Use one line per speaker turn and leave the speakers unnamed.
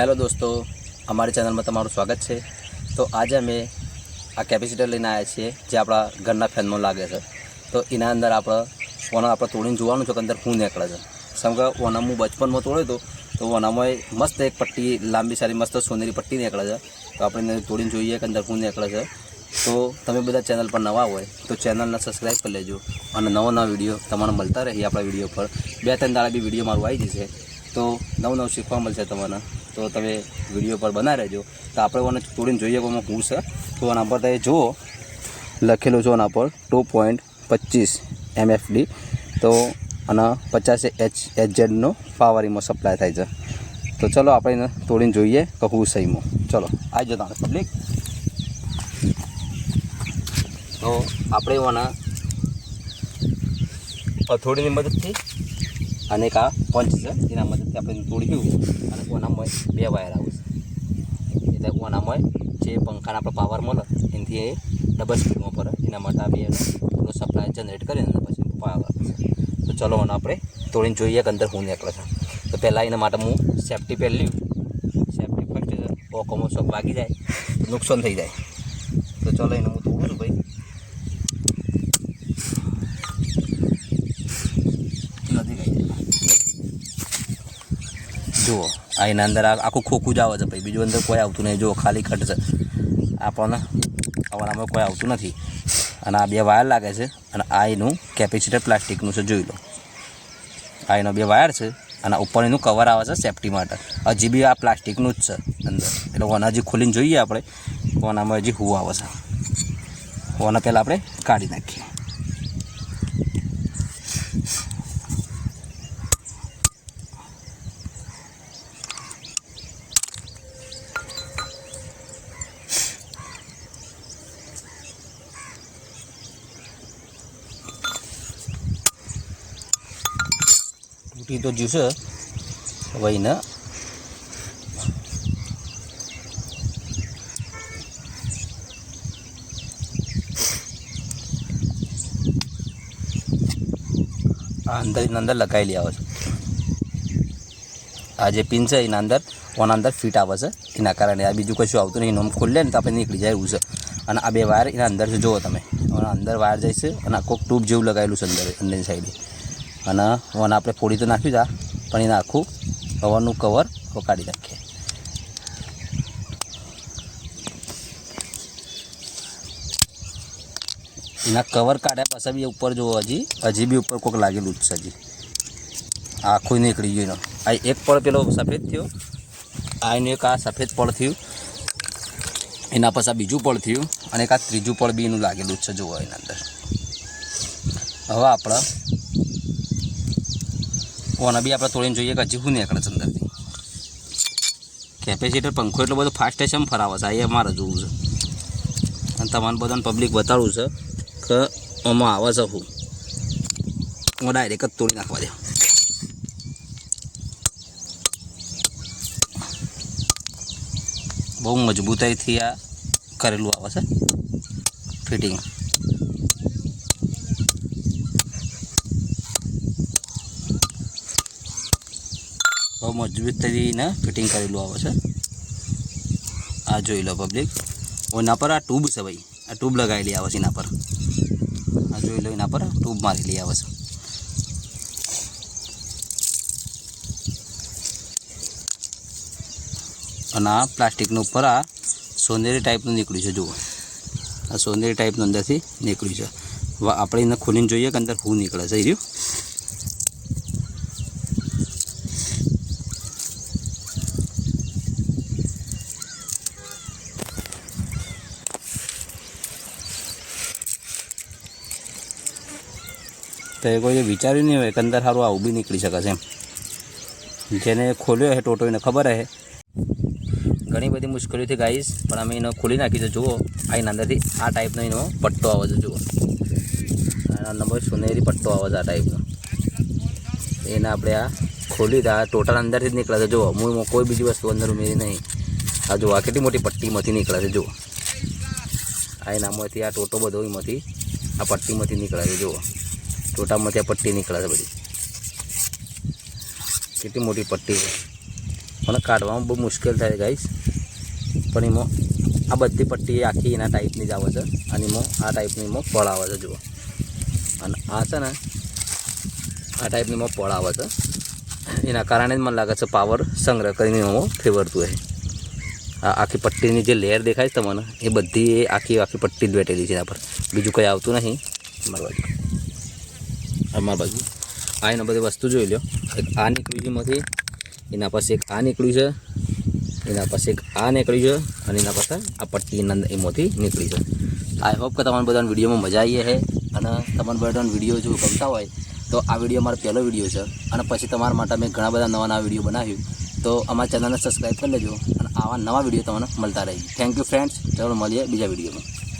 Hello દોસ્તો, અમારી ચેનલમાં તમારું સ્વાગત છે. તો આજે અમે આ કેપેસિટર લઈને આવ્યા છીએ, જે આપણા ઘરના ફેનમાં લાગે છે. તો એના અંદર આપણે ઓના આપણે તોડીને જોવાનું છે કે અંદર શું નીકળે છે. સમ ઓનામું બચપનમાં તોડ્યો હતો, તો ઓનામાં મસ્ત એક પટ્ટી, લાંબી સારી મસ્ત સોનેરી પટ્ટી નીકળે છે. તો આપણે એને તોડીને જોઈએ કે અંદર શું નીકળે છે. તો તમે બધા ચેનલ પર નવા હોય, તો ચેનલને સબસ્ક્રાઈબ કરી લેજો અને નવો નવા વીડિયો તમારે મળતા રહે આપણા વીડિયો પર. બે ત્રણ દાડા બી વીડિયો મારું આવી જશે. તો નવું નવું શીખવા મળશે તમને તો તમે વીડિયો પર બના રહેજો. તો આપણે એને તોડીને જોઈએ કે હું છે. તો આના પર તમે જુઓ. લખેલું છે આના પર ટુ પોઈન્ટ પચીસ એમએફડી. તો અને પચાસ એચ એચ ઝેડનો પાવર સપ્લાય થાય છે. તો ચલો આપણે એને તોડીને જોઈએ કે હું સહીમાં ચલો, આવી જતા પબ્લિક તો આપણે ઓના હથોડીની મદદથી અને એક આ પંચ છે એના મદદથી આપણે તોડ્યું અને ઓનામાં બે વાયર આવશે એટલે ઓનામાં જે પંખાના આપણે પાવર મળે, એનાથી એ ડબલ સ્પીડમાં ફરે. એના માટે આ બે સપ્લાય જનરેટ કરીને પછી પાવર તો ચલો ઓને આપણે તોડીને જોઈએ કે અંદર હું નીકળે છે. તો પહેલાં એના માટે હું સેફટી પેન લઉં સેફટી ફર્સ્ટ ઓકોમો શોખ વાગી જાય, નુકસાન થઈ જાય. તો ચલો, એને હું તોડું છું ભાઈ. જુઓ, આ એના અંદર આખું ખોખું જ આવે છે ભાઈ. બીજું અંદર કોઈ આવતું નહીં. જુઓ, ખાલી કટ છે. આપણને આવડામાં કોઈ આવતું નથી. અને આ બે વાયર લાગે છે અને આ એનું કેપેસિટર પ્લાસ્ટિકનું છે, જોઈ લો. આ એનો બે વાયર છે અને ઉપર એનું કવર આવે છે સેફટી માટે. હજી બી આ પ્લાસ્ટિકનું જ છે અંદર. એટલે ઓના હજી ખોલીને જોઈએ આપણે. ઓનામાં હજી હું આવે છે. ઓના પહેલાં આપણે કાઢી નાખીએ. તૂટી તો જ્યુસે વહીને. આ અંદર એના અંદર લગાવેલી આવે છે. આ જે પિન છે એના અંદર, ઓના અંદર ફિટ આવે છે. એના કારણે આ બીજું કશું આવતું નહીં. એનું આમ ખોલે ને તો આપણે નીકળી જાય એવું છે. અને આ બે વાયર એના અંદર છે. જુઓ તમે. ઓના અંદર વાયર જાય છે અને આખું ટ્યુબ જેવું લગાવેલું છે અંદર, અંદરની સાઈડે અને વન આપણે ફોડી તો નાખ્યું હતા પણ એને આખું હવાનું કવર કાઢી નાખીએ. એના કવર કાઢ્યા પાછા બી ઉપર જુઓ હજી. હજી બી ઉપર કોઈક લાગેલું જ છે હજી. આખું નીકળી ગયું એનો. આ એક પળ પેલો સફેદ થયો. આ એનું એક આ સફેદ પળ થયું. એના પાછા બીજું પળ થયું. અને એક આ ત્રીજું પળ બી એનું લાગેલું જ છે, જુઓ એના અંદર. હવે આપણે ઓના બી આપણે તોડીને જોઈએ હજી શું નીકળે છે અંદરથી. કેપેસિટર પંખો એટલો બધો ફાસ્ટ છે એમ ફરાવે છે? એ મારે જોવું છે. અને તમારે બધાને પબ્લિક બતાડવું છે કે આમાં આવે છે શું. હું ડાયરેક્ટ જ તોડી નાખવા દે બહુ મજબૂતાઈથી આ કરેલું આવે છે ફિટિંગ મજબૂતીને ફિટિંગ કરેલું આવે છે. આ જોઈ લો પબ્લિક એના પર આ ટ્યુબ છે ભાઈ. આ ટ્યુબ લગાવેલી આવે છે એના પર. આ જોઈ લો એના પર ટ્યુબ મારેલી આવે છે. અને આ પ્લાસ્ટિકનું ઉપર આ સોનેરી ટાઈપનું નીકળ્યું છે, જુઓ. આ સોનેરી ટાઈપનું અંદરથી નીકળ્યું છે. આપણે એને ખોલીને જોઈએ કે અંદર શું નીકળે છે, એ રહ્યું. તો એ કોઈ વિચાર્યું નહીં હોય કે અંદર સારું આવું બી નીકળી શકે છે એમ. જેને ખોલ્યો છે ટોટો, એને ખબર હે. ઘણી બધી મુશ્કેલીઓથી ગાઈશ પણ અમે એનો ખોલી નાખી છે, જુઓ. આ અંદરથી આ ટાઈપનો એનો પટ્ટો આવે છે, જુઓ. એના નંબર સોનેરી પટ્ટો આવે છે આ ટાઈપનો એને આપણે આ ખોલી આ ટોટલ અંદરથી જ નીકળે છે, જુઓ. હું કોઈ બીજી વસ્તુ અંદર ઉમેરી નહીં. આ જુઓ, આ કેટલી મોટી પટ્ટીમાંથી નીકળે છે, જુઓ. આ એનામાંથી આ ટોટો બધો એમાંથી આ પટ્ટીમાંથી નીકળે છે, જુઓ. ટોટામાંથી આ પટ્ટી નીકળે છે બધી. કેટલી મોટી પટ્ટી છે. પણ કાઢવામાં બહુ મુશ્કેલ થાય ગાઈસ. પણ એમાં આ બધી પટ્ટી આખી એના ટાઈપની જ આવે છે. અને એમાં આ ટાઈપની એમાં ફળ આવે છે, જુઓ. અને આ છે ને, આ ટાઈપની એમાં ફળ આવે છે. એના કારણે જ મને લાગે છે પાવર સંગ્રહ કરીને એમાં ફેવરતું હોય આ આખી પટ્ટીની જે લેયર દેખાય છે તમને, એ બધી આખી આખી પટ્ટી જ બેઠેલી છે એના પર. બીજું કંઈ આવતું નહીં. બાજુ અમારી બાજુ. આ એના બધી વસ્તુ જોઈ લો એક આ નીકળ્યું છે એમાંથી એના પાસે એક આ નીકળ્યું છે, એના પાસે એક આ નીકળ્યું છે, અને એના પાસે આ પટ્ટી એમાંથી નીકળી છે. આઈ હોપ કે તમારા બધાને વિડીયોમાં મજા આવી છે અને તમારા બધાને વીડિયો જો ગમતા હોય, તો આ વીડિયો મારો પહેલો વીડિયો છે. અને પછી તમારા માટે મેં ઘણા બધા નવા નવા વીડિયો બનાવ્યું. તો અમારા ચેનલને સબસ્ક્રાઈબ કરી લેજો, અને આવા નવા વીડિયો તમને મળતા રહે થેન્ક યુ ફ્રેન્ડ્સ ચાલો મળીએ બીજા વિડીયોમાં.